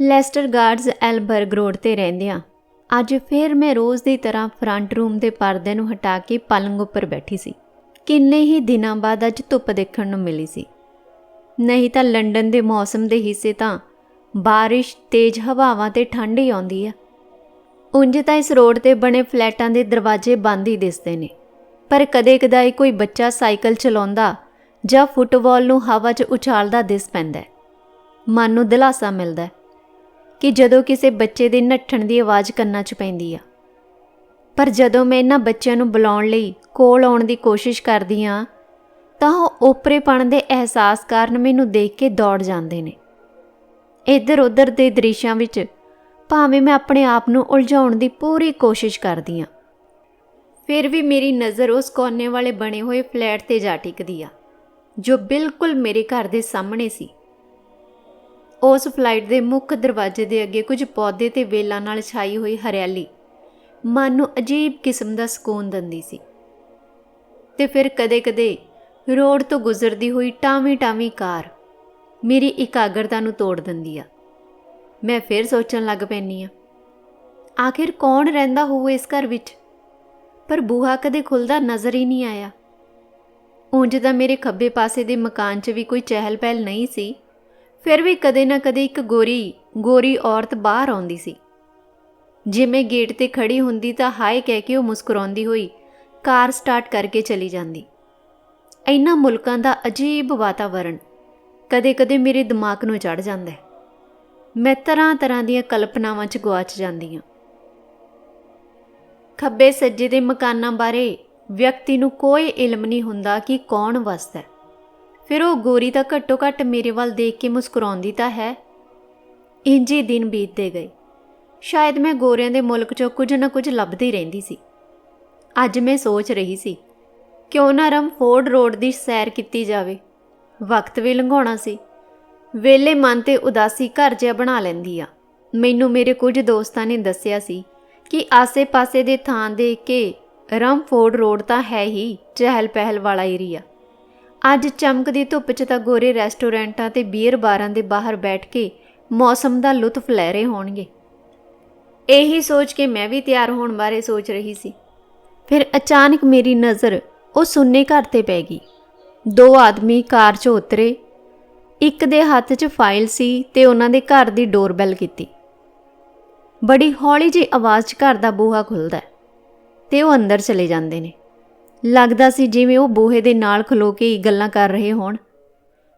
Leicester guards ਐਲਬਰਗ road ਤੇ ਰਹਿੰਦਿਆਂ ਅੱਜ ਫਿਰ ਮੈਂ ਰੋਜ਼ ਦੀ ਤਰ੍ਹਾਂ ਫਰੰਟ ਰੂਮ ਦੇ ਪਰਦੇ ਨੂੰ ਹਟਾ ਕੇ ਪਲੰਗ ਉੱਪਰ ਬੈਠੀ ਸੀ। ਕਿੰਨੇ ਹੀ ਦਿਨਾਂ ਬਾਅਦ ਅੱਜ ਧੁੱਪ ਦੇਖਣ ਨੂੰ ਮਿਲੀ ਸੀ। ਨਹੀਂ ਤਾਂ ਲੰਡਨ ਦੇ ਮੌਸਮ ਦੇ ਹਿੱਸੇ ਤਾਂ ਬਾਰਿਸ਼, ਤੇਜ਼ ਹਵਾਵਾਂ ਤੇ ਠੰਡ ਹੀ ਆਉਂਦੀ ਆ। ਉਂਝ ਤਾਂ ਇਸ ਰੋਡ ਤੇ ਬਣੇ ਫਲੈਟਾਂ ਦੇ ਦਰਵਾਜ਼ੇ ਬੰਦ ਹੀ ਦਿਸਦੇ ਨੇ। ਪਰ ਕਦੇ-ਕਦਾਈ ਕੋਈ ਬੱਚਾ ਸਾਈਕਲ ਚਲਾਉਂਦਾ ਜਾਂ ਫੁੱਟਬਾਲ ਨੂੰ ਹਵਾ 'ਚ ਉਛਾਲਦਾ ਦਿਸ ਪੈਂਦਾ ਮਨ ਨੂੰ ਦਿਲਾਸਾ ਮਿਲਦਾ ਕਿ ਜਦੋਂ ਕਿਸੇ ਬੱਚੇ ਦੇ ਨੱਠਣ ਦੀ ਆਵਾਜ਼ ਕੰਨਾਂ 'ਚ ਪੈਂਦੀ ਆ। ਪਰ ਜਦੋਂ ਮੈਂ ਇਹਨਾਂ ਬੱਚਿਆਂ ਨੂੰ ਬੁਲਾਉਣ ਲਈ ਕੋਲ ਆਉਣ ਦੀ ਕੋਸ਼ਿਸ਼ ਕਰਦੀ ਆ, ਤਾਂ ਉਹ ਓਪਰੇਪਣ ਦੇ ਅਹਿਸਾਸ ਕਾਰਨ ਮੈਨੂੰ ਦੇਖ ਕੇ ਦੌੜ ਜਾਂਦੇ ਨੇ। ਇੱਧਰ ਉੱਧਰ ਦੇ ਦ੍ਰਿਸ਼ਾਂ ਵਿੱਚ ਭਾਵੇਂ ਮੈਂ ਆਪਣੇ ਆਪ ਨੂੰ ਉਲਝਾਉਣ ਦੀ ਪੂਰੀ ਕੋਸ਼ਿਸ਼ ਕਰਦੀ ਆ, ਫਿਰ ਵੀ ਮੇਰੀ ਨਜ਼ਰ ਉਸ ਕੋਨੇ ਵਾਲੇ ਬਣੇ ਹੋਏ ਫਲੈਟ ਤੇ ਜਾ ਟਿਕਦੀ ਆ, ਜੋ ਬਿਲਕੁਲ ਮੇਰੇ ਘਰ ਦੇ ਸਾਹਮਣੇ ਸੀ। ਉਸ ਫਲਾਈਟ ਦੇ ਮੁੱਖ ਦਰਵਾਜ਼ੇ ਦੇ ਅੱਗੇ ਕੁਝ ਪੌਦੇ ਤੇ ਵੇਲਾਂ ਨਾਲ ਛਾਈ ਹੋਈ ਹਰਿਆਲੀ। ਮਨ ਨੂੰ ਅਜੀਬ ਕਿਸਮ ਦਾ ਸਕੂਨ ਦਿੰਦੀ ਸੀ। ਤੇ ਫਿਰ ਕਦੇ-ਕਦੇ ਰੋਡ ਤੋਂ ਗੁਜ਼ਰਦੀ ਹੋਈ ਟਾਵੀਂ-ਟਾਵੀਂ ਕਾਰ ਮੇਰੀ ਇਕਾਗਰਤਾ ਨੂੰ ਤੋੜ ਦਿੰਦੀ ਆ। ਮੈਂ ਫਿਰ ਸੋਚਣ ਲੱਗ ਪੈਂਦੀ ਆ, ਆਖਿਰ ਕੌਣ ਰਹਿੰਦਾ ਹੋਊ ਇਸ ਘਰ ਵਿੱਚ? ਪਰ ਬੂਹਾ ਕਦੇ ਖੁੱਲਦਾ ਨਜ਼ਰ ਹੀ ਨਹੀਂ ਆਇਆ। ਉਂਝ ਤਾਂ ਮੇਰੇ ਖੱਬੇ ਪਾਸੇ ਦੇ ਮਕਾਨ 'ਚ ਵੀ ਕੋਈ ਚਹਿਲ-ਪਹਿਲ ਨਹੀਂ ਸੀ। ਫਿਰ ਵੀ ਕਦੇ ਨਾ ਕਦੇ ਇੱਕ ਗੋਰੀ ਗੋਰੀ ਔਰਤ ਬਾਹਰ ਆਉਂਦੀ ਸੀ। ਜਿਵੇਂ ਗੇਟ ਤੇ ਖੜੀ ਹੁੰਦੀ ਤਾਂ ਹਾਏ ਕਹਿ ਕੇ ਉਹ ਮੁਸਕਰਾਉਂਦੀ ਹੋਈ, ਕਾਰ ਸਟਾਰਟ ਕਰਕੇ ਚਲੀ ਜਾਂਦੀ। ਇਹਨਾਂ ਮੁਲਕਾਂ ਦਾ ਅਜੀਬ ਵਾਤਾਵਰਣ ਕਦੇ-ਕਦੇ ਮੇਰੇ ਦਿਮਾਗ ਨੂੰ ਚੜ ਜਾਂਦਾ ਹੈ। ਮੈਂ ਤਰ੍ਹਾਂ-ਤਰ੍ਹਾਂ ਦੀਆਂ ਕਲਪਨਾਵਾਂ 'ਚ ਗਵਾਚ ਜਾਂਦੀ ਹਾਂ। ਖੱਬੇ ਸੱਜੇ ਦੇ ਮਕਾਨਾਂ ਬਾਰੇ ਵਿਅਕਤੀ ਨੂੰ ਕੋਈ ਇਲਮ ਨਹੀਂ ਹੁੰਦਾ ਕਿ ਕੌਣ ਵਸਦਾ ਹੈ। ਫਿਰ ਉਹ ਗੋਰੀ ਤਾਂ ਘੱਟੋ ਘੱਟ ਮੇਰੇ ਵੱਲ ਦੇਖ ਕੇ ਮੁਸਕਰਾਉਂਦੀ ਤਾਂ ਹੈ। ਇੰਜੀ ਦਿਨ ਬੀਤਦੇ ਗਏ। ਸ਼ਾਇਦ ਮੈਂ ਗੋਰਿਆਂ ਦੇ ਮੁਲਕ 'ਚੋਂ ਕੁਝ ਨਾ ਕੁਝ ਲੱਭਦੀ ਰਹਿੰਦੀ ਸੀ। ਅੱਜ ਮੈਂ ਸੋਚ ਰਹੀ ਸੀ, ਕਿਉਂ ਨਾ ਰਮਫੋਰਡ ਰੋਡ ਦੀ ਸੈਰ ਕੀਤੀ ਜਾਵੇ। ਵਕਤ ਵੀ ਲੰਘਾਉਣਾ ਸੀ। ਵੇਲੇ ਮਨ ਤੇ ਉਦਾਸੀ ਘਰ ਜਿਹਾ ਬਣਾ ਲੈਂਦੀ ਆ। ਮੈਨੂੰ ਮੇਰੇ ਕੁਝ ਦੋਸਤਾਂ ਨੇ ਦੱਸਿਆ ਸੀ ਕਿ ਆਸੇ-ਪਾਸੇ ਦੇ ਥਾਂ ਦੇਖ ਕੇ ਰਮਫੋਰਡ ਰੋਡ ਤਾਂ ਹੈ ਹੀ ਚਹਿਲ ਪਹਿਲ ਵਾਲਾ ਏਰੀਆ। ਅੱਜ ਚਮਕਦੀ ਧੁੱਪ 'ਚ ਤਾਂ ਗੋਰੇ ਰੈਸਟੋਰੈਂਟਾਂ ਤੇ ਬੀਅਰ ਬਾਰਾਂ ਦੇ ਬਾਹਰ ਬੈਠ ਕੇ ਮੌਸਮ ਦਾ ਲੁਤਫ ਲੈ ਰਹੇ ਹੋਣਗੇ। ਇਹੀ ਸੋਚ ਕੇ ਮੈਂ ਵੀ ਤਿਆਰ ਹੋਣ ਬਾਰੇ ਸੋਚ ਰਹੀ ਸੀ। ਫਿਰ ਅਚਾਨਕ ਮੇਰੀ ਨਜ਼ਰ ਉਹ ਸੁੰਨੇ ਘਰ ਤੇ ਪੈ ਗਈ। ਦੋ ਆਦਮੀ ਕਾਰ 'ਚੋਂ ਉਤਰੇ। ਇੱਕ ਦੇ ਹੱਥ 'ਚ ਫਾਈਲ ਸੀ ਤੇ ਉਹਨਾਂ ਦੇ ਘਰ ਦੀ ਡੋਰਬੈਲ ਕੀਤੀ। ਬੜੀ ਹੌਲੀ ਜਿਹੀ ਆਵਾਜ਼ 'ਚ ਘਰ ਦਾ ਬੂਹਾ ਖੁੱਲਦਾ ਹੈ ਤੇ ਉਹ ਅੰਦਰ ਚਲੇ ਜਾਂਦੇ ਨੇ। ਲੱਗਦਾ ਸੀ ਜਿਵੇਂ ਉਹ ਬੂਹੇ ਦੇ ਨਾਲ ਖਲੋ ਕੇ ਹੀ ਗੱਲਾਂ ਕਰ ਰਹੇ ਹੋਣ।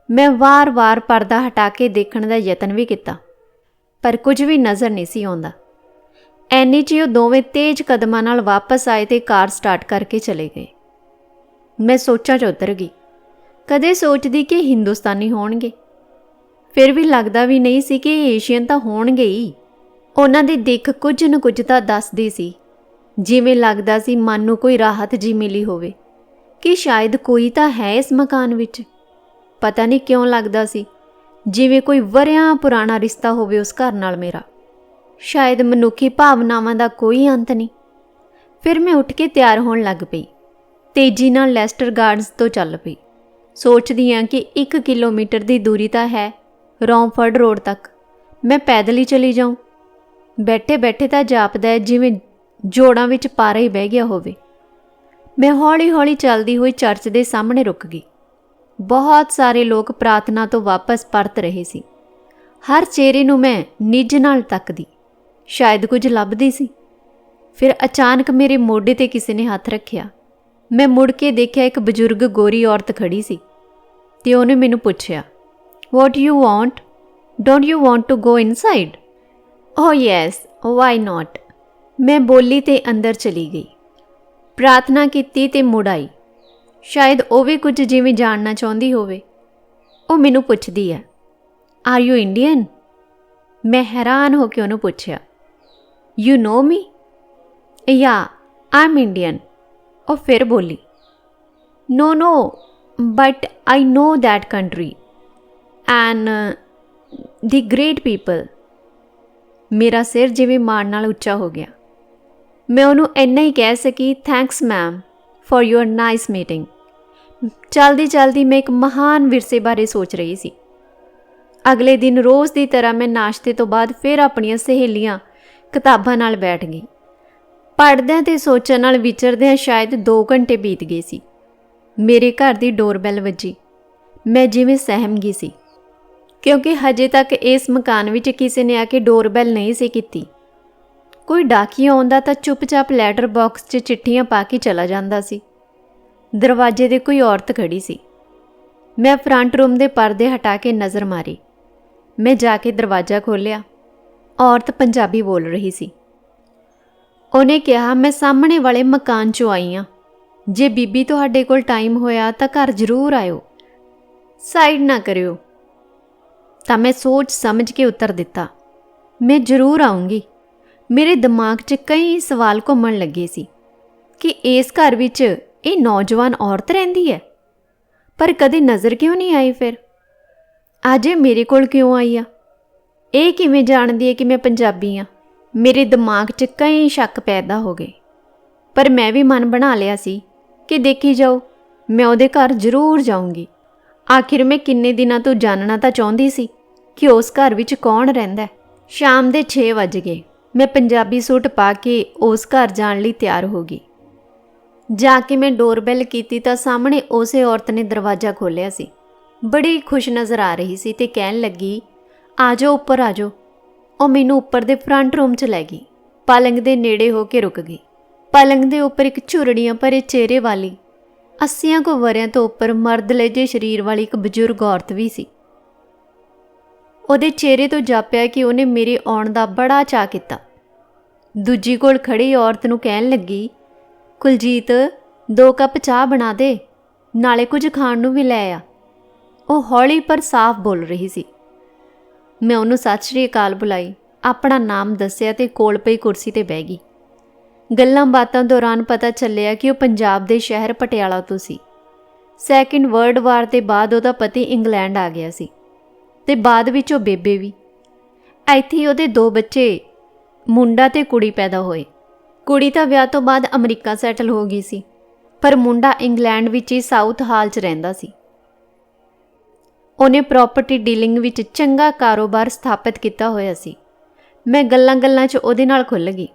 ਮੈਂ ਵਾਰ-ਵਾਰ ਪਰਦਾ ਹਟਾ ਕੇ ਦੇਖਣ ਦਾ ਯਤਨ ਵੀ ਕੀਤਾ, ਪਰ ਕੁਝ ਵੀ ਨਜ਼ਰ ਨਹੀਂ ਸੀ ਆਉਂਦਾ। ਐਨੀ ਚ ਹੀ ਉਹ ਦੋਵੇਂ ਤੇਜ਼ ਕਦਮਾਂ ਨਾਲ ਵਾਪਸ ਆਏ ਤੇ ਕਾਰ ਸਟਾਰਟ ਕਰਕੇ ਚਲੇ ਗਏ। ਮੈਂ ਸੋਚਾਂ 'ਚ ਉਤਰ ਗਈ। ਕਦੇ ਸੋਚਦੀ ਕਿ ਹਿੰਦੁਸਤਾਨੀ ਹੋਣਗੇ। ਫਿਰ ਵੀ ਲੱਗਦਾ ਵੀ ਨਹੀਂ ਸੀ ਕਿ ਏਸ਼ੀਅਨ ਤਾਂ ਹੋਣਗੇ ਹੀ। ਉਹਨਾਂ ਦੀ ਦਿੱਖ ਕੁਝ ਨਾ ਕੁਝ ਤਾਂ ਦੱਸਦੀ ਸੀ। ਜਿਵੇਂ ਲੱਗਦਾ ਸੀ ਮਨ ਨੂੰ ਕੋਈ ਰਾਹਤ ਜੀ ਮਿਲੀ ਹੋਵੇ। ਕਿ ਸ਼ਾਇਦ ਕੋਈ ਤਾਂ ਹੈ ਇਸ ਮਕਾਨ ਵਿੱਚ। ਪਤਾ ਨਹੀਂ ਕਿਉਂ ਲੱਗਦਾ ਸੀ, ਜਿਵੇਂ ਕੋਈ ਵਰਿਆਂ ਪੁਰਾਣਾ ਰਿਸ਼ਤਾ ਹੋਵੇ ਉਸ ਘਰ ਨਾਲ ਮੇਰਾ। ਸ਼ਾਇਦ ਮਨੁੱਖੀ ਭਾਵਨਾਵਾਂ ਦਾ ਕੋਈ ਅੰਤ ਨਹੀਂ। ਫਿਰ ਮੈਂ ਉੱਠ ਕੇ ਤਿਆਰ ਹੋਣ ਲੱਗ ਪਈ। ਤੇਜ਼ੀ ਨਾਲ ਲੈਸਟਰ ਗਾਰਡਨਸ ਤੋਂ ਚੱਲ ਪਈ। ਸੋਚਦੀ ਹਾਂ ਕਿ 1 ਕਿਲੋਮੀਟਰ ਦੀ ਦੂਰੀ ਤਾਂ ਹੈ, ਰੌਂਫਰਡ ਰੋਡ ਤੱਕ। ਮੈਂ ਪੈਦਲ ਹੀ ਚਲੀ ਜਾਉਂ ਬੈਠੇ ਬੈਠੇ ਤਾਂ ਜਾਪਦਾ ਹੈ ਜਿਵੇਂ ਜੋੜਾਂ ਵਿੱਚ ਪਾਰਾ ਹੀ ਬਹਿ ਗਿਆ ਹੋਵੇ। ਮੈਂ ਹੌਲੀ-ਹੌਲੀ ਚੱਲਦੀ ਹੋਈ ਚਰਚ ਦੇ ਸਾਹਮਣੇ ਰੁਕ ਗਈ। ਬਹੁਤ ਸਾਰੇ ਲੋਕ ਪ੍ਰਾਰਥਨਾ ਤੋਂ ਵਾਪਸ ਪਰਤ ਰਹੇ ਸੀ। ਹਰ ਚਿਹਰੇ ਨੂੰ ਮੈਂ ਨਿੱਜ ਨਾਲ ਤੱਕਦੀ। ਸ਼ਾਇਦ ਕੁਝ ਲੱਭਦੀ ਸੀ। ਫਿਰ ਅਚਾਨਕ ਮੇਰੇ ਮੋਢੇ ਤੇ ਕਿਸੇ ਨੇ ਹੱਥ ਰੱਖਿਆ। ਮੈਂ ਮੁੜ ਕੇ ਦੇਖਿਆ ਇੱਕ ਬਜ਼ੁਰਗ ਗੋਰੀ ਔਰਤ ਖੜੀ ਸੀ ਤੇ ਉਹਨੇ ਮੈਨੂੰ ਪੁੱਛਿਆ what you want don't you want to go inside oh yes why not ਮੈਂ ਬੋਲੀ ਤੇ ਅੰਦਰ ਚਲੀ ਗਈ। ਪ੍ਰਾਰਥਨਾ ਕੀਤੀ ਤੇ ਮੁੜ ਆਈ। ਸ਼ਾਇਦ ਉਹ ਵੀ ਕੁਝ ਜਿਵੇਂ ਜਾਣਨਾ ਚਾਹੁੰਦੀ ਹੋਵੇ। ਉਹ ਮੈਨੂੰ ਪੁੱਛਦੀ ਹੈ ਆਰ ਯੂ ਇੰਡੀਅਨ ਮੈਂ ਹੈਰਾਨ ਹੋ ਕੇ ਉਹਨੂੰ ਪੁੱਛਿਆ ਯੂ ਨੋ ਮੀ ਯਾ ਆਮ ਇੰਡੀਅਨ ਉਹ ਫਿਰ ਬੋਲੀ no no but I know that country and the great people ਮੇਰਾ ਸਿਰ ਜਿਵੇਂ ਮਾਣ ਨਾਲ ਉੱਚਾ ਹੋ ਗਿਆ। ਮੈਂ ਉਹਨੂੰ ਇੰਨਾ ਹੀ ਕਹਿ ਸਕੀ thanks ma'am for your nice meeting ਚਲਦੀ ਚਲਦੀ ਮੈਂ ਇੱਕ ਮਹਾਨ ਵਿਰਸੇ ਬਾਰੇ ਸੋਚ ਰਹੀ ਸੀ। ਅਗਲੇ ਦਿਨ ਰੋਜ਼ ਦੀ ਤਰ੍ਹਾਂ ਮੈਂ ਨਾਸ਼ਤੇ ਤੋਂ ਬਾਅਦ ਫਿਰ ਆਪਣੀਆਂ ਸਹੇਲੀਆਂ ਕਿਤਾਬਾਂ ਨਾਲ ਬੈਠ ਗਈ। ਪੜ੍ਹਦਿਆਂ ਤੇ ਸੋਚਣ ਨਾਲ ਵਿਚਰਦਿਆਂ ਸ਼ਾਇਦ 2 ਘੰਟੇ ਬੀਤ ਗਏ ਸੀ। ਮੇਰੇ ਘਰ ਦੀ ਡੋਰਬੈਲ ਵੱਜੀ। ਮੈਂ ਜਿਵੇਂ ਸਹਿਮ ਗਈ ਸੀ। ਕਿਉਂਕਿ ਹਜੇ ਤੱਕ ਇਸ ਮਕਾਨ ਵਿੱਚ ਕਿਸੇ ਨੇ ਆ ਕੇ ਡੋਰਬੈਲ ਨਹੀਂ ਸੀ ਕੀਤੀ। ਕੋਈ ਡਾਕੀਆ ਆਉਂਦਾ ਤਾਂ ਚੁੱਪਚਾਪ ਲੈਟਰ ਬਾਕਸ 'ਚ ਚਿੱਠੀਆਂ ਪਾ ਕੇ ਚਲਾ ਜਾਂਦਾ ਸੀ। ਦਰਵਾਜ਼ੇ ਦੇ ਕੋਈ ਔਰਤ ਖੜੀ ਸੀ। ਮੈਂ ਫਰੰਟ ਰੂਮ ਦੇ ਪਰਦੇ ਹਟਾ ਕੇ ਨਜ਼ਰ ਮਾਰੀ। ਮੈਂ ਜਾ ਕੇ ਦਰਵਾਜ਼ਾ ਖੋਲ੍ਹਿਆ। ਔਰਤ ਪੰਜਾਬੀ ਬੋਲ ਰਹੀ ਸੀ। ਉਹਨੇ ਕਿਹਾ, ਮੈਂ ਸਾਹਮਣੇ ਵਾਲੇ ਮਕਾਨ 'ਚੋਂ ਆਈ ਹਾਂ ਜੇ ਬੀਬੀ ਤੁਹਾਡੇ ਕੋਲ ਟਾਈਮ ਹੋਇਆ ਤਾਂ ਘਰ ਜ਼ਰੂਰ ਆਇਓ। ਸਾਈਡ ਨਾ ਕਰਿਓ। ਤਾਂ ਮੈਂ ਸੋਚ ਸਮਝ ਕੇ ਉੱਤਰ ਦਿੱਤਾ। ਮੈਂ ਜ਼ਰੂਰ ਆਉਂਗੀ ਮੇਰੇ ਦਿਮਾਗ 'ਚ ਕਈ ਸਵਾਲ ਘੁੰਮਣ ਲੱਗੇ ਸੀ ਕਿ ਇਸ ਘਰ ਵਿੱਚ ਇਹ ਨੌਜਵਾਨ ਔਰਤ ਰਹਿੰਦੀ ਹੈ? ਪਰ ਕਦੇ ਨਜ਼ਰ ਕਿਉਂ ਨਹੀਂ ਆਈ ਫਿਰ? ਅੱਜ ਇਹ ਮੇਰੇ ਕੋਲ ਕਿਉਂ ਆਈ ਆ? ਇਹ ਕਿਵੇਂ ਜਾਣਦੀ ਹੈ ਕਿ ਮੈਂ ਪੰਜਾਬੀ ਆ ਮੇਰੇ ਦਿਮਾਗ 'ਚ ਕਈ ਸ਼ੱਕ ਪੈਦਾ ਹੋ ਗਏ। ਪਰ ਮੈਂ ਵੀ ਮਨ ਬਣਾ ਲਿਆ ਸੀ ਕਿ ਦੇਖੀ ਜਾਓ, ਮੈਂ ਉਹਦੇ ਘਰ ਜ਼ਰੂਰ ਜਾਊਂਗੀ। ਆਖਿਰ ਮੈਂ ਕਿੰਨੇ ਦਿਨਾਂ ਤੋਂ ਜਾਣਨਾ ਤਾਂ ਚਾਹੁੰਦੀ ਸੀ ਕਿ ਉਸ ਘਰ ਵਿੱਚ ਕੌਣ ਰਹਿੰਦਾ ਸ਼ਾਮ ਦੇ 6 ਵਜ ਗਏ। ਮੈਂ ਪੰਜਾਬੀ ਸੂਟ ਪਾ ਕੇ ਉਸ ਘਰ ਜਾਣ ਲਈ ਤਿਆਰ ਹੋ ਗਈ। ਜਾ ਕੇ ਮੈਂ ਡੋਰਬੈਲ ਕੀਤੀ ਤਾਂ ਸਾਹਮਣੇ ਉਸੇ ਔਰਤ ਨੇ ਦਰਵਾਜ਼ਾ ਖੋਲ੍ਹਿਆ ਸੀ। ਬੜੀ ਖੁਸ਼ ਨਜ਼ਰ ਆ ਰਹੀ ਸੀ ਤੇ ਕਹਿਣ ਲੱਗੀ ਆ ਜਾਓ ਉੱਪਰ ਆ ਜਾਓ ਉਹ ਮੈਨੂੰ ਉੱਪਰ ਦੇ ਫਰੰਟ ਰੂਮ 'ਚ ਲੈ ਗਈ। ਪਲੰਗ ਦੇ ਨੇੜੇ ਹੋ ਕੇ ਰੁਕ ਗਈ। ਪਲੰਗ ਦੇ ਉੱਪਰ ਇੱਕ ਝੁਰੜੀਆਂ ਭਰੇ ਚਿਹਰੇ ਵਾਲੀ, ਅੱਸੀਆਂ ਕੋ ਵਰਿਆਂ ਤੋਂ ਉੱਪਰ ਮਰਦ ਲੇਜੇ ਸਰੀਰ ਵਾਲੀ ਇੱਕ ਬਜ਼ੁਰਗ ਔਰਤ ਵੀ ਸੀ। ਉਹਦੇ ਚਿਹਰੇ ਤੋਂ ਜਾਪਿਆ ਕਿ ਉਹਨੇ ਮੇਰੇ ਆਉਣ ਦਾ ਬੜਾ ਚਾਅ ਕੀਤਾ। ਦੂਜੀ ਕੋਲ ਖੜੀ ਔਰਤ ਨੂੰ ਕਹਿਣ ਲੱਗੀ, ਕੁਲਜੀਤ, ਦੋ ਕੱਪ ਚਾਹ ਬਣਾ ਦੇ, ਨਾਲੇ ਕੁਝ ਖਾਣ ਨੂੰ ਵੀ ਲੈ ਆ। ਉਹ ਹੌਲੀ ਪਰ ਸਾਫ਼ ਬੋਲ ਰਹੀ ਸੀ। ਮੈਂ ਉਹਨੂੰ ਸਤਿ ਸ਼੍ਰੀ ਅਕਾਲ ਬੁਲਾਈ, ਆਪਣਾ ਨਾਮ ਦੱਸਿਆ ਤੇ ਕੋਲ ਪਈ ਕੁਰਸੀ ਤੇ ਬਹਿ ਗਈ। ਗੱਲਾਂ ਬਾਤਾਂ ਦੌਰਾਨ ਪਤਾ ਚੱਲਿਆ ਕਿ ਉਹ ਪੰਜਾਬ ਦੇ ਸ਼ਹਿਰ ਪਟਿਆਲਾ ਤੋਂ ਸੀ। ਸੈਕਿੰਡ ਵਰਲਡ ਵਾਰ ਦੇ ਬਾਅਦ ਉਹਦਾ ਪਤੀ ਇੰਗਲੈਂਡ ਆ ਗਿਆ ਸੀ। ਤੇ ਬਾਅਦ ਵਿੱਚ ਉਹ ਬੇਬੇ ਵੀ। ਇੱਥੇ ਉਹਦੇ ਦੋ ਬੱਚੇ, ਮੁੰਡਾ ਤੇ ਕੁੜੀ ਪੈਦਾ ਹੋਏ। ਕੁੜੀ ਤਾਂ ਵਿਆਹ ਤੋਂ ਬਾਅਦ ਅਮਰੀਕਾ ਸੈਟਲ ਹੋ ਗਈ ਸੀ, ਪਰ ਮੁੰਡਾ ਇੰਗਲੈਂਡ ਵਿੱਚ ਹੀ ਸਾਊਥ ਹਾਲ 'ਚ ਰਹਿੰਦਾ ਸੀ। ਉਹਨੇ ਪ੍ਰਾਪਰਟੀ ਡੀਲਿੰਗ ਵਿੱਚ ਚੰਗਾ ਕਾਰੋਬਾਰ ਸਥਾਪਿਤ ਕੀਤਾ ਹੋਇਆ ਸੀ। ਮੈਂ ਗੱਲਾਂ-ਗੱਲਾਂ 'ਚ ਉਹਦੇ ਨਾਲ ਖੁੱਲ ਗਈ।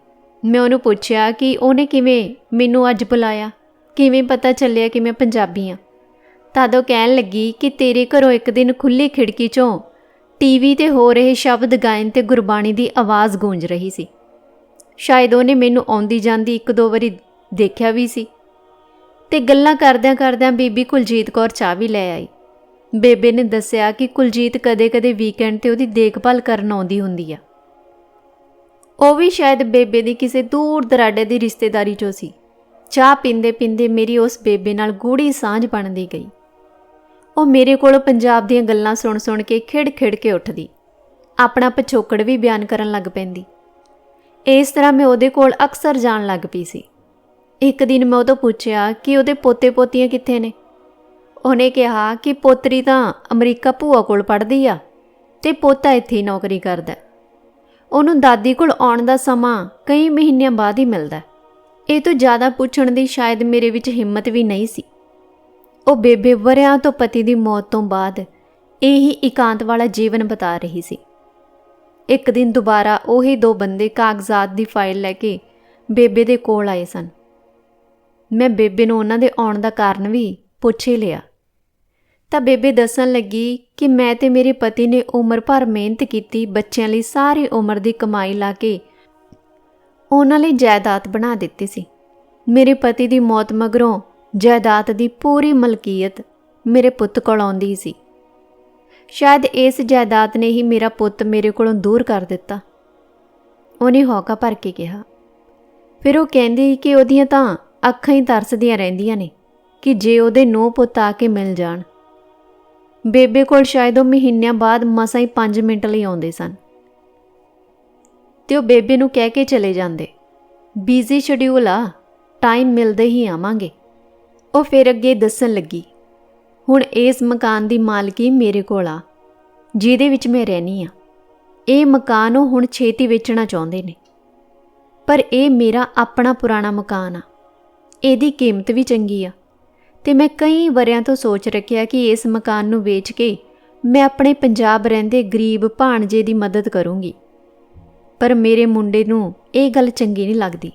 ਮੈਂ ਉਹਨੂੰ ਪੁੱਛਿਆ ਕਿ ਉਹਨੇ ਕਿਵੇਂ ਮੈਨੂੰ ਅੱਜ ਬੁਲਾਇਆ? ਕਿਵੇਂ ਪਤਾ ਚੱਲਿਆ ਕਿ ਮੈਂ ਪੰਜਾਬੀ ਆ ਤਦ ਉਹ ਕਹਿਣ ਲੱਗੀ ਕਿ ਤੇਰੇ ਘਰੋਂ ਇੱਕ ਦਿਨ ਖੁੱਲੀ ਖਿੜਕੀ 'ਚੋਂ ਟੀਵੀ ਤੇ ਹੋ ਰਹੇ ਸ਼ਬਦ ਗਾਇਨ ਤੇ ਗੁਰਬਾਣੀ ਦੀ ਆਵਾਜ਼ ਗੂੰਜ ਰਹੀ ਸੀ। ਸ਼ਾਇਦ ਉਹਨੇ ਮੈਨੂੰ ਆਉਂਦੀ ਜਾਂਦੀ ਇੱਕ ਦੋ ਵਾਰੀ ਦੇਖਿਆ ਵੀ ਸੀ। ਤੇ ਗੱਲਾਂ ਕਰਦਿਆਂ ਕਰਦਿਆਂ ਬੀਬੀ ਕੁਲਜੀਤ ਕੌਰ ਚਾਹ ਵੀ ਲੈ ਆਈ। ਬੇਬੇ ਨੇ ਦੱਸਿਆ ਕਿ ਕੁਲਜੀਤ ਕਦੇ-ਕਦੇ ਵੀਕਐਂਡ ਤੇ ਉਹਦੀ ਦੇਖਭਾਲ ਕਰਨ ਆਉਂਦੀ ਹੁੰਦੀ ਆ। ਉਹ ਵੀ ਸ਼ਾਇਦ ਬੇਬੇ ਦੀ ਕਿਸੇ ਦੂਰ ਦਰਾਡੇ ਦੀ ਰਿਸ਼ਤੇਦਾਰੀ ਚੋਂ ਸੀ। ਚਾਹ ਪੀਂਦੇ ਪੀਂਦੇ ਮੇਰੀ ਉਸ ਬੇਬੇ ਨਾਲ ਗੂੜੀ ਸਾਂਝ ਬਣਦੀ ਗਈ। ਉਹ ਮੇਰੇ ਕੋਲ ਪੰਜਾਬ ਦੀਆਂ ਗੱਲਾਂ ਸੁਣ ਸੁਣ ਕੇ ਖਿੜ-ਖਿੜ ਕੇ ਉੱਠਦੀ। ਆਪਣਾ ਪਿਛੋਕੜ ਵੀ ਬਿਆਨ ਕਰਨ ਲੱਗ ਪੈਂਦੀ। ਇਸ ਤਰ੍ਹਾਂ ਮੈਂ ਉਹਦੇ ਕੋਲ ਅਕਸਰ ਜਾਣ ਲੱਗ ਪਈ ਸੀ। ਇੱਕ ਦਿਨ ਮੈਂ ਉਹ ਤੋਂ ਪੁੱਛਿਆ ਕਿ ਉਹਦੇ ਪੋਤੇ ਪੋਤੀਆਂ ਕਿੱਥੇ ਨੇ? ਉਹਨੇ ਕਿਹਾ ਕਿ ਪੋਤਰੀ ਤਾਂ ਅਮਰੀਕਾ ਭੂਆ ਕੋਲ ਪੜ੍ਹਦੀ ਆ ਤੇ ਪੋਤਾ ਇੱਥੇ ਹੀ ਨੌਕਰੀ ਕਰਦਾ। ਉਹਨੂੰ ਦਾਦੀ ਕੋਲ ਆਉਣ ਦਾ ਸਮਾਂ ਕਈ ਮਹੀਨਿਆਂ ਬਾਅਦ ਹੀ ਮਿਲਦਾ। ਇਹ ਤੋਂ ਜ਼ਿਆਦਾ ਪੁੱਛਣ ਦੀ ਸ਼ਾਇਦ ਮੇਰੇ ਵਿੱਚ ਹਿੰਮਤ ਵੀ ਨਹੀਂ ਸੀ। ਉਹ ਬੇਬੇ ਵਰਿਆਂ ਤੋਂ ਪਤੀ ਦੀ ਮੌਤ ਤੋਂ ਬਾਅਦ ਇਹੀ ਇਕਾਂਤ ਵਾਲਾ ਜੀਵਨ ਬਤਾ ਰਹੀ ਸੀ। ਇੱਕ ਦਿਨ ਦੁਬਾਰਾ ਉਹੀ ਦੋ ਬੰਦੇ ਕਾਗਜ਼ਾਤ ਦੀ ਫਾਈਲ ਲੈ ਕੇ ਬੇਬੇ ਦੇ ਕੋਲ ਆਏ ਸਨ। ਮੈਂ ਬੇਬੇ ਨੂੰ ਉਹਨਾਂ ਦੇ ਆਉਣ ਦਾ ਕਾਰਨ ਵੀ ਪੁੱਛ ਹੀ ਲਿਆ। ਤਾਂ ਬੇਬੇ ਦੱਸਣ ਲੱਗੀ ਕਿ ਮੈਂ ਤੇ ਮੇਰੇ ਪਤੀ ਨੇ ਉਮਰ ਭਰ ਮਿਹਨਤ ਕੀਤੀ, ਬੱਚਿਆਂ ਲਈ ਸਾਰੀ ਉਮਰ ਦੀ ਕਮਾਈ ਲਾ ਕੇ ਉਹਨਾਂ ਲਈ ਜਾਇਦਾਦ ਬਣਾ ਦਿੱਤੀ ਸੀ। ਮੇਰੇ ਪਤੀ ਦੀ ਮੌਤ ਮਗਰੋਂ ਜਾਇਦਾਦ ਦੀ ਪੂਰੀ ਮਲਕੀਅਤ ਮੇਰੇ ਪੁੱਤ ਕੋਲ ਆਉਂਦੀ ਸੀ। ਸ਼ਾਇਦ ਇਸ ਜਾਇਦਾਦ ਨੇ ਹੀ ਮੇਰਾ ਪੁੱਤ ਮੇਰੇ ਕੋਲੋਂ ਦੂਰ ਕਰ ਦਿੱਤਾ। ਉਹਨੇ ਹੌਕਾ ਭਰ ਕੇ ਕਿਹਾ। ਫਿਰ ਉਹ ਕਹਿੰਦੀ ਕਿ ਉਹਦੀਆਂ ਤਾਂ ਅੱਖਾਂ ਹੀ ਤਰਸਦੀਆਂ ਰਹਿੰਦੀਆਂ ਨੇ ਕਿ ਜੇ ਉਹਦੇ ਨੋ ਪੁੱਤ ਆ ਕੇ ਮਿਲ ਜਾਣ। ਬੇਬੇ ਕੋਲ ਸ਼ਾਇਦ ਉਹ ਮਹੀਨਿਆਂ ਬਾਅਦ ਮਸਾਂ ਹੀ 5 ਮਿੰਟ ਲਈ ਆਉਂਦੇ ਸਨ। ਤੇ ਉਹ ਬੇਬੇ ਨੂੰ ਕਹਿ ਕੇ ਚਲੇ ਜਾਂਦੇ। ਬੀਜ਼ੀ ਸ਼ਡਿਊਲ ਆ, ਟਾਈਮ ਮਿਲਦੇ ਹੀ ਆਵਾਂਗੇ। ਉਹ ਫਿਰ ਅੱਗੇ ਦੱਸਣ ਲੱਗੀ, ਹੁਣ ਇਸ ਮਕਾਨ ਦੀ ਮਾਲਕੀ ਮੇਰੇ ਕੋਲ ਆ, ਜਿਹਦੇ ਵਿੱਚ ਮੈਂ ਰਹਿਣੀ ਆ। ਇਹ ਮਕਾਨ ਉਹ ਹੁਣ ਛੇਤੀ ਵੇਚਣਾ ਚਾਹੁੰਦੇ ਨੇ। ਪਰ ਇਹ ਮੇਰਾ ਆਪਣਾ ਪੁਰਾਣਾ ਮਕਾਨ ਆ। ਇਹਦੀ ਕੀਮਤ ਵੀ ਚੰਗੀ ਆ। ਤੇ ਮੈਂ ਕਈ ਵਰਿਆਂ ਤੋਂ ਸੋਚ ਰੱਖਿਆ ਕਿ ਇਸ ਮਕਾਨ ਨੂੰ ਵੇਚ ਕੇ ਮੈਂ ਆਪਣੇ ਪੰਜਾਬ ਰਹਿੰਦੇ ਗਰੀਬ ਭਾਣਜੇ ਦੀ ਮਦਦ ਕਰੂੰਗੀ। ਪਰ ਮੇਰੇ ਮੁੰਡੇ ਨੂੰ ਇਹ ਗੱਲ ਚੰਗੀ ਨਹੀਂ ਲੱਗਦੀ।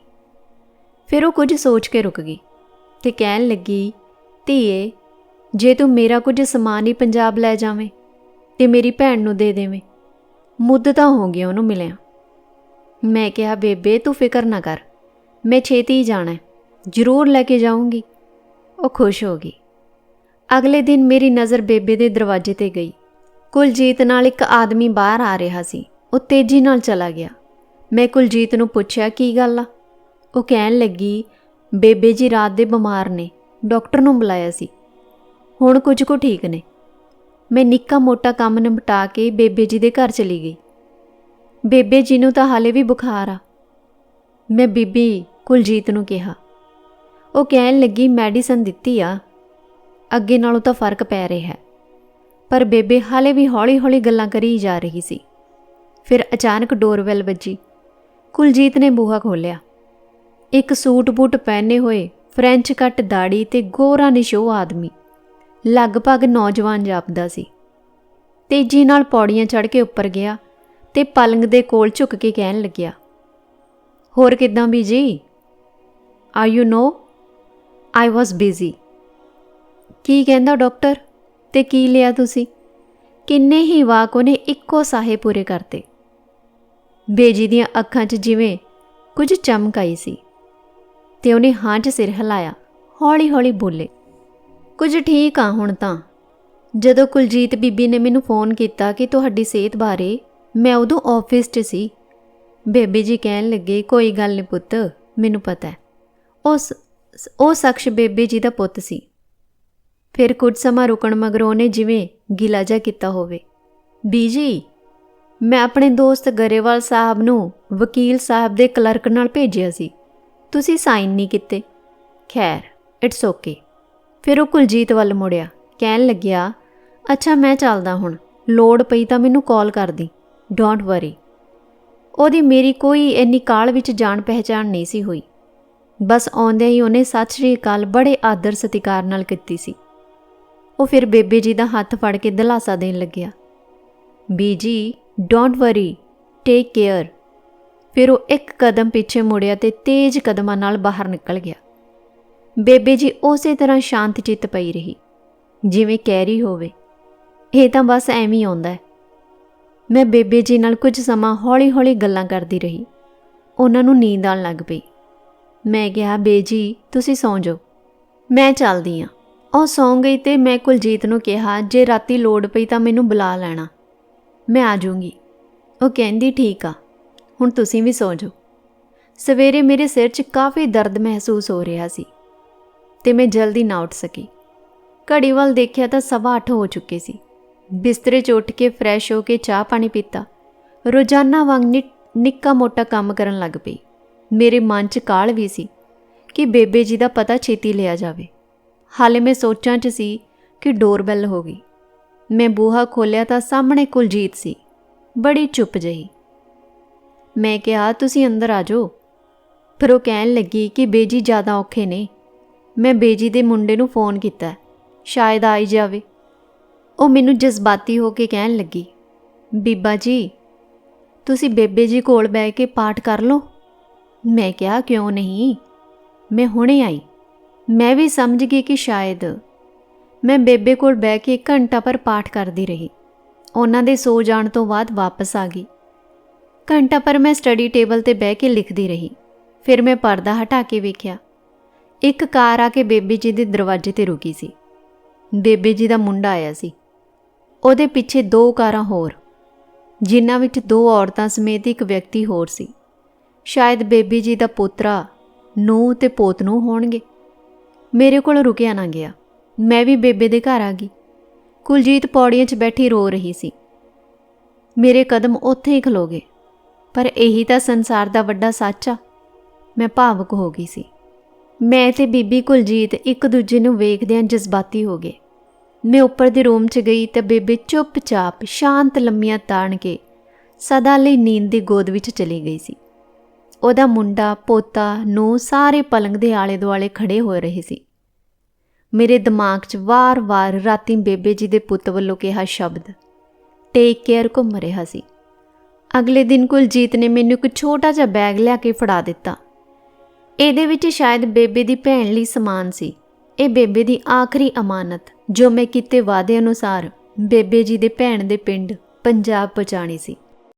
ਫਿਰ ਉਹ ਕੁਝ ਸੋਚ ਕੇ ਰੁਕ ਗਈ। ਤੇ ਕਹਿਣ ਲੱਗੀ, ਧੀਏ, ਜੇ ਤੂੰ ਮੇਰਾ ਕੁਝ ਸਮਾਨ ਹੀ ਪੰਜਾਬ ਲੈ ਜਾਵੇਂ ਤੇ ਮੇਰੀ ਭੈਣ ਨੂੰ ਦੇ ਦੇਵੇਂ ਮੁੱਦਤਾਂ ਹੋ ਗਈਆਂ ਉਹਨੂੰ ਮਿਲਿਆ। ਮੈਂ ਕਿਹਾ, ਬੇਬੇ, ਤੂੰ ਫਿਕਰ ਨਾ ਕਰ, ਮੈਂ ਛੇਤੀ ਹੀ ਜਾਣਾ ਜ਼ਰੂਰ ਲੈ ਕੇ ਜਾਊਂਗੀ। ਉਹ ਖੁਸ਼ ਹੋ ਗਈ। ਅਗਲੇ ਦਿਨ ਮੇਰੀ ਨਜ਼ਰ ਬੇਬੇ ਦੇ ਦਰਵਾਜ਼ੇ ਤੇ ਗਈ। ਕੁਲਜੀਤ ਨਾਲ ਇੱਕ ਆਦਮੀ ਬਾਹਰ ਆ ਰਿਹਾ ਸੀ। ਉਹ ਤੇਜ਼ੀ ਨਾਲ ਚਲਾ ਗਿਆ। ਮੈਂ ਕੁਲਜੀਤ ਨੂੰ ਪੁੱਛਿਆ, ਕੀ ਗੱਲ ਆ? ਉਹ ਕਹਿਣ ਲੱਗੀ ਬੇਬੇ ਜੀ ਰਾਤ ਦੇ ਬਿਮਾਰ ਨੇ, ਡਾਕਟਰ ਨੂੰ ਬੁਲਾਇਆ ਸੀ। ਹੁਣ ਕੁਝ ਕੁ ਠੀਕ ਨੇ। ਮੈਂ ਨਿੱਕਾ ਮੋਟਾ ਕੰਮ ਨਿਪਟਾ ਕੇ ਬੇਬੇ ਜੀ ਦੇ ਘਰ ਚਲੀ ਗਈ। ਬੇਬੇ ਜੀ ਨੂੰ ਤਾਂ ਹਾਲੇ ਵੀ ਬੁਖਾਰ ਆ। ਮੈਂ ਬੀਬੀ ਕੁਲਜੀਤ ਨੂੰ ਕਿਹਾ। ਉਹ ਕਹਿਣ ਲੱਗੀ, ਮੈਡੀਸਨ ਦਿੱਤੀ ਆ। ਅੱਗੇ ਨਾਲੋਂ ਤਾਂ ਫ਼ਰਕ ਪੈ ਰਿਹਾ ਹੈ। ਪਰ ਬੇਬੇ ਹਾਲੇ ਵੀ ਹੌਲੀ-ਹੌਲੀ ਗੱਲਾਂ ਕਰੀ ਜਾ ਰਹੀ ਸੀ। ਫਿਰ ਅਚਾਨਕ ਡੋਰਵੈਲ ਵੱਜੀ। ਕੁਲਜੀਤ ਨੇ ਬੂਹਾ ਖੋਲ੍ਹਿਆ। ਇੱਕ ਸੂਟ ਬੂਟ ਪਹਿਨੇ ਹੋਏ, ਫ੍ਰੈਂਚ ਕੱਟ ਦਾੜੀ ਤੇ ਗੋਰਾ ਨਿਸ਼ੋ ਆਦਮੀ। ਲਗਭਗ ਨੌਜਵਾਨ ਜਾਪਦਾ ਸੀ। ਤੇਜ਼ੀ ਨਾਲ ਪੌੜੀਆਂ ਚੜ੍ਹ ਕੇ ਉੱਪਰ ਗਿਆ ਤੇ ਪਲੰਗ ਦੇ ਕੋਲ ਝੁੱਕ ਕੇ ਕਹਿਣ ਲੱਗਿਆ, ਹੋਰ ਕਿਦਾਂ busy? Are you no I was busy ਕੀ ਕਹਿੰਦਾ ਡਾਕਟਰ? ਤੇ ਕੀ ਲਿਆ ਤੁਸੀਂ? ਕਿੰਨੇ ਹੀ ਵਾਕ ਉਹਨੇ ਇੱਕੋ ਸਾਹੇ ਪੂਰੇ ਕਰਤੇ। ਬੇਜੀ ਦੀਆਂ ਅੱਖਾਂ 'ਚ ਜਿਵੇਂ ਕੁਝ ਚਮਕ ਆਈ ਸੀ। ਤੇ ਉਹਨੇ ਹਾਂ 'ਚ ਸਿਰ ਹਿਲਾਇਆ, ਹੌਲੀ-ਹੌਲੀ ਬੋਲੇ, ਕੁਝ ਠੀਕ ਆ ਹੁਣ ਤਾਂ। ਜਦੋਂ ਕੁਲਜੀਤ ਬੀਬੀ ਨੇ ਮੈਨੂੰ ਫੋਨ ਕੀਤਾ ਕਿ ਤੁਹਾਡੀ ਸਿਹਤ ਬਾਰੇ, ਮੈਂ ਉਦੋਂ ਆਫਿਸ 'ਚ ਸੀ। ਬੇਬੀ ਜੀ ਕਹਿਣ ਲੱਗੇ, ਕੋਈ ਗੱਲ ਨਹੀਂ ਪੁੱਤ, ਮੈਨੂੰ ਪਤਾ ਹੈ। ਉਸ ਉਹ ਸ਼ਖਸ ਬੇਬੀ ਜੀ ਦਾ ਪੁੱਤ ਸੀ। ਫਿਰ ਕੁਝ ਸਮਾਂ ਰੁਕਣ ਮਗਰੋਂ ਨੇ ਜਿਵੇਂ ਗਿਲਾ ਜਾ ਕੀਤਾ ਹੋਵੇ। ਬੀਜੀ ਮੈਂ ਆਪਣੇ ਦੋਸਤ ਗਰੇਵਾਲ ਸਾਹਿਬ ਨੂੰ ਵਕੀਲ ਸਾਹਿਬ ਦੇ ਕਲਰਕ ਨਾਲ ਭੇਜਿਆ ਸੀ। ਤੁਸੀਂ ਸਾਈਨ ਨਹੀਂ ਕੀਤੇ। ਖੈਰ ਇਟਸ ਓਕੇ ਫਿਰ ਉਹ ਕੁਲਜੀਤ ਵੱਲ ਮੁੜਿਆ, ਕਹਿਣ ਲੱਗਿਆ, ਅੱਛਾ, ਮੈਂ ਚੱਲਦਾ ਹੁਣ। ਲੋੜ ਪਈ ਤਾਂ ਮੈਨੂੰ ਕਾਲ ਕਰਦੀ ਡੋਂਟ ਵਰੀ ਉਹਦੀ ਮੇਰੀ ਕੋਈ ਇੰਨੀ ਕਾਲ ਵਿੱਚ ਜਾਣ ਪਹਿਚਾਣ ਨਹੀਂ ਸੀ ਹੋਈ। ਬਸ ਆਉਂਦਿਆਂ ਹੀ ਉਹਨੇ ਸਤਿ ਸ਼੍ਰੀ ਅਕਾਲ ਬੜੇ ਆਦਰ ਸਤਿਕਾਰ ਨਾਲ ਕੀਤੀ ਸੀ। ਉਹ ਫਿਰ ਬੇਬੇ ਜੀ ਦਾ ਹੱਥ ਫੜ ਕੇ ਦਿਲਾਸਾ ਦੇਣ ਲੱਗਿਆ। ਬੀਜੀ ਡੋਂਟ ਵਰੀ ਟੇਕ ਕੇਅਰ ਫਿਰ ਉਹ ਇੱਕ ਕਦਮ ਪਿੱਛੇ ਮੁੜਿਆ ਤੇ ਤੇਜ਼ ਕਦਮਾਂ ਨਾਲ ਬਾਹਰ ਨਿਕਲ ਗਿਆ। ਬੇਬੇ ਜੀ ਉਸੇ ਤਰ੍ਹਾਂ ਸ਼ਾਂਤ ਚਿੱਤ ਪਈ ਰਹੀ। ਜਿਵੇਂ ਕਹਿ ਰਹੀ ਹੋਵੇ। ਇਹ ਤਾਂ ਬਸ ਐਵੇਂ ਹੀ ਆਉਂਦਾ ਹੈ। ਮੈਂ ਬੇਬੇ ਜੀ ਨਾਲ ਕੁਝ ਸਮਾਂ ਹੌਲੀ-ਹੌਲੀ ਗੱਲਾਂ ਕਰਦੀ ਰਹੀ। ਉਹਨਾਂ ਨੂੰ ਨੀਂਦ ਆਉਣ ਲੱਗ ਪਈ। ਮੈਂ ਕਿਹਾ ਬੇਜੀ ਤੁਸੀਂ ਸੌਂ ਜਾਓ। ਮੈਂ ਚੱਲਦੀ ਆਂ ਉਹ ਸੌਂ ਗਈ ਤੇ ਮੈਂ ਕੁਲਜੀਤ ਨੂੰ ਕਿਹਾ, ਜੇ ਰਾਤੀ ਲੋੜ ਪਈ ਤਾਂ ਮੈਨੂੰ ਬੁਲਾ ਲੈਣਾ। ਮੈਂ ਆ ਜਾਊਂਗੀ। ਉਹ ਕਹਿੰਦੀ, ਠੀਕ ਆ। ਹੁਣ ਤੁਸੀਂ ਵੀ ਸੌਂ ਜਾਓ। ਸਵੇਰੇ ਮੇਰੇ ਸਿਰ 'ਚ ਕਾਫੀ ਦਰਦ ਮਹਿਸੂਸ ਹੋ ਰਿਹਾ ਸੀ ਤੇ ਮੈਂ ਜਲਦੀ ਨਾ ਉੱਠ ਸਕੀ। ਘੜੀ ਵੱਲ ਦੇਖਿਆ ਤਾਂ ਸਵਾ ਅੱਠ ਹੋ ਚੁੱਕੇ ਸੀ। ਬਿਸਤਰੇ 'ਚ ਉੱਠ ਕੇ ਫਰੈਸ਼ ਹੋ ਕੇ ਚਾਹ ਪਾਣੀ ਪੀਤਾ। ਰੋਜ਼ਾਨਾ ਵਾਂਗ ਨਿੱਕਾ ਮੋਟਾ ਕੰਮ ਕਰਨ ਲੱਗ ਪਈ। ਮੇਰੇ ਮਨ 'ਚ ਕਾਲ ਵੀ ਸੀ ਕਿ ਬੇਬੇ ਜੀ ਦਾ ਪਤਾ ਛੇਤੀ ਲਿਆ ਜਾਵੇ। ਹਾਲੇ ਮੈਂ ਸੋਚਾਂ 'ਚ ਸੀ ਕਿ ਡੋਰਬੈਲ ਹੋ ਗਈ। ਮੈਂ ਬੂਹਾ ਖੋਲਿਆ ਤਾਂ ਸਾਹਮਣੇ ਕੁਲਜੀਤ ਸੀ। ਬੜੀ ਚੁੱਪ ਜਹੀ। ਮੈਂ ਕਿਹਾ, ਤੁਸੀਂ ਅੰਦਰ ਆ ਜਾਓ। ਫਿਰ ਉਹ ਕਹਿਣ ਲੱਗੀ ਕਿ ਬੇਜੀ ਜ਼ਿਆਦਾ ਔਖੇ ਨੇ। ਮੈਂ ਬੇਜੀ ਦੇ ਮੁੰਡੇ ਨੂੰ ਫੋਨ ਕੀਤਾ, ਸ਼ਾਇਦ ਆਈ ਜਾਵੇ। ਉਹ ਮੈਨੂੰ ਜਜ਼ਬਾਤੀ ਹੋ ਕੇ ਕਹਿਣ ਲੱਗੀ, ਬੀਬਾ ਜੀ, ਤੁਸੀਂ ਬੇਬੇ ਜੀ ਕੋਲ ਬੈ ਕੇ ਪਾਠ ਕਰ ਲਓ। ਮੈਂ ਕਿਹਾ, ਕਿਉਂ ਨਹੀਂ? ਮੈਂ ਹੁਣੇ ਆਈ। ਮੈਂ ਵੀ ਸਮਝ ਗਈ ਕਿ ਸ਼ਾਇਦ ਮੈਂ ਬੇਬੇ ਕੋਲ ਬੈ ਕੇ ਇੱਕ ਘੰਟਾ ਪਰ ਪਾਠ ਕਰਦੀ ਰਹੀ। ਉਹਨਾਂ ਦੇ ਸੋ ਜਾਣ ਤੋਂ ਬਾਅਦ ਵਾਪਸ ਆ ਗਈ। ਘੰਟਾ ਪਰ ਮੈਂ ਸਟੱਡੀ ਟੇਬਲ ਤੇ ਬਹਿ ਕੇ ਲਿਖਦੀ ਰਹੀ। ਫਿਰ ਮੈਂ ਪਰਦਾ ਹਟਾ ਕੇ ਵੇਖਿਆ। ਇੱਕ ਕਾਰ ਆ ਕੇ ਬੇਬੇ ਜੀ ਦੇ ਦਰਵਾਜ਼ੇ ਤੇ ਰੁਕੀ ਸੀ। ਬੇਬੇ ਜੀ ਦਾ ਮੁੰਡਾ ਆਇਆ ਸੀ। ਉਹਦੇ ਪਿੱਛੇ ਦੋ ਕਾਰਾਂ ਹੋਰ, ਜਿਨ੍ਹਾਂ ਵਿੱਚ ਦੋ ਔਰਤਾਂ ਸਮੇਤ ਇੱਕ ਵਿਅਕਤੀ ਹੋਰ ਸੀ। ਸ਼ਾਇਦ ਬੇਬੀ ਜੀ ਦਾ ਪੋਤਰਾ ਨੂੰ ਤੇ ਪੋਤ ਨੂੰ ਹੋਣਗੇ। ਮੇਰੇ ਕੋਲ ਰੁਕਿਆ ਨਾ ਗਿਆ। ਮੈਂ ਵੀ ਬੇਬੇ ਦੇ ਘਰ ਆ ਗਈ। ਕੁਲਜੀਤ ਪੌੜੀਆਂ 'ਚ ਬੈਠੀ ਰੋ ਰਹੀ ਸੀ। ਮੇਰੇ ਕਦਮ ਉੱਥੇ ਹੀ ਖਲੋ ਗਏ। ਪਰ ਇਹੀ ਤਾਂ ਸੰਸਾਰ ਦਾ ਵੱਡਾ ਸੱਚ ਆ। ਮੈਂ ਭਾਵੁਕ ਹੋ ਗਈ ਸੀ। ਮੈਂ ਤੇ ਬੀਬੀ ਕੁਲਜੀਤ ਇੱਕ ਦੂਜੇ ਨੂੰ ਵੇਖਦਿਆਂ ਜਜ਼ਬਾਤੀ ਹੋ ਗਏ। ਮੈਂ ਉੱਪਰ ਦੇ ਰੂਮ 'ਚ ਗਈ ਤੇ ਬੇਬੇ ਚੁੱਪਚਾਪ ਸ਼ਾਂਤ ਲੰਮੀਆਂ ਤਾਣ ਕੇ ਸਦਾ ਲਈ ਨੀਂਦ ਦੀ ਗੋਦ ਵਿੱਚ ਚਲੀ ਗਈ ਸੀ। ਉਹਦਾ ਮੁੰਡਾ, ਪੋਤਾ ਨੂੰ ਸਾਰੇ ਪਲੰਗ ਦੇ ਆਲੇ ਦੁਆਲੇ ਖੜੇ ਹੋ ਰਹੇ ਸੀ। ਮੇਰੇ ਦਿਮਾਗ 'ਚ ਵਾਰ-ਵਾਰ ਰਾਤੀ ਬੇਬੇ ਜੀ ਦੇ ਪੁੱਤ ਵੱਲੋਂ ਕਿਹਾ ਸ਼ਬਦ, ਟੇਕ ਕੇਅਰ ਘੁੰਮ ਰਿਹਾ ਸੀ। ਅਗਲੇ ਦਿਨ ਕੁਲਜੀਤ ਨੇ ਮੈਨੂੰ ਇੱਕ ਛੋਟਾ ਜਿਹਾ ਬੈਗ ਲਿਆ ਕੇ ਫੜਾ ਦਿੱਤਾ। ਇਹਦੇ ਵਿੱਚ ਸ਼ਾਇਦ ਬੇਬੇ ਦੀ ਭੈਣ ਲਈ ਸਮਾਨ ਸੀ। ਇਹ ਬੇਬੇ ਦੀ ਆਖਰੀ ਅਮਾਨਤ, ਜੋ ਮੈਂ ਕੀਤੇ ਵਾਅਦੇ ਅਨੁਸਾਰ ਬੇਬੇ ਜੀ ਦੇ ਭੈਣ ਦੇ ਪਿੰਡ ਪੰਜਾਬ ਪਹੁੰਚਾਣੀ ਸੀ।